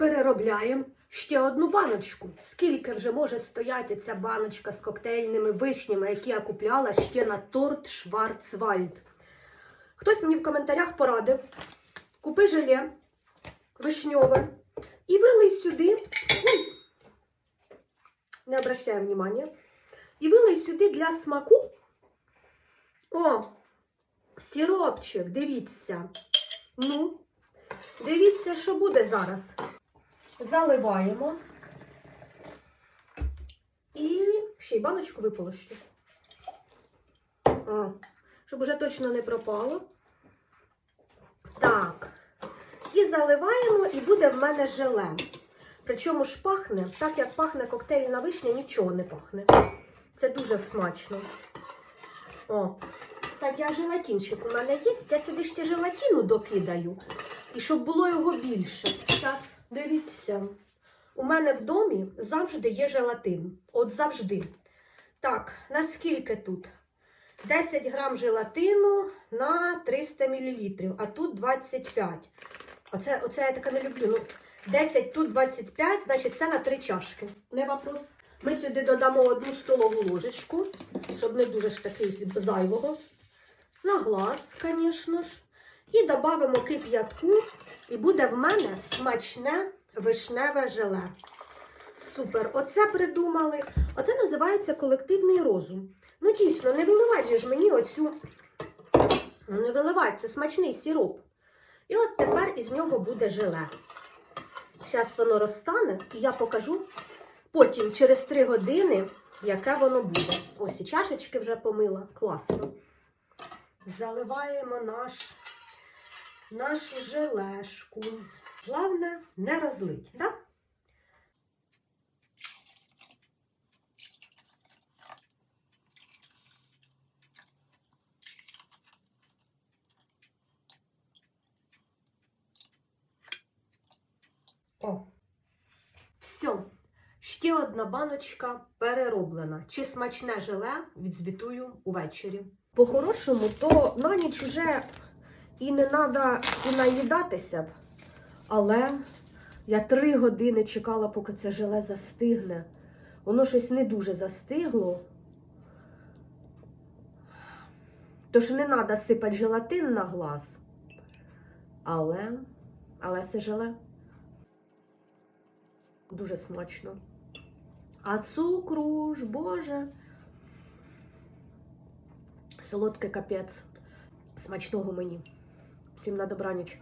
переробляємо ще одну баночку. Скільки вже може стояти ця баночка з коктейльними вишнями, які я купляла ще на торт Шварцвальд. Хтось мені в коментарях порадив, купи желе вишньове і вилий сюди. Не обращаю внимания. І вилий сюди для смаку. О, сиропчик, дивіться. Ну, дивіться, що буде зараз. Заливаємо. І ще й баночку виполощу. Щоб уже точно не пропало. Так. І заливаємо, і буде в мене желе. Причому ж пахне, так як пахне коктейльна вишня, нічого не пахне. Це дуже смачно. О, кстати, а у мене є. Я сюди ще желатину докидаю. І щоб було його більше. Зараз, дивіться. У мене в домі завжди є желатин. От завжди. Так, наскільки тут? 10 грам желатину на 300 мл, а тут 25. Оце, оце я таке не люблю. Ну, 10 тут 25, значить це на 3 чашки. Не вопрос. Ми сюди додамо одну столову ложечку, щоб не дуже ж таки зайвого. На глаз, звісно ж. І додамо кип'ятку, і буде в мене смачне вишневе желе. Супер, оце придумали. Оце називається колективний розум. Ну, дійсно, не виливай же ж мені оцю. Ну, не виливай, це смачний сироп. І от тепер із нього буде желе. Зараз воно розтане, і я покажу потім, через 3 години, яке воно буде. Ось і чашечки вже помила. Класно. Заливаємо наш, нашу желешку. Головне, не розлить. Да? О. Все. Ще одна баночка перероблена. Чи смачне желе відзвітую увечері. По-хорошому, то на ніч уже і не треба і наїдатися. б. Але я три години чекала, поки це желе застигне. Воно щось не дуже застигло. Тож не треба сипати желатин на глаз. Але, але це желе. Дуже смачно. А цукру ж, боже. Солодкий капець. Смачного мені. Всім на добраніч.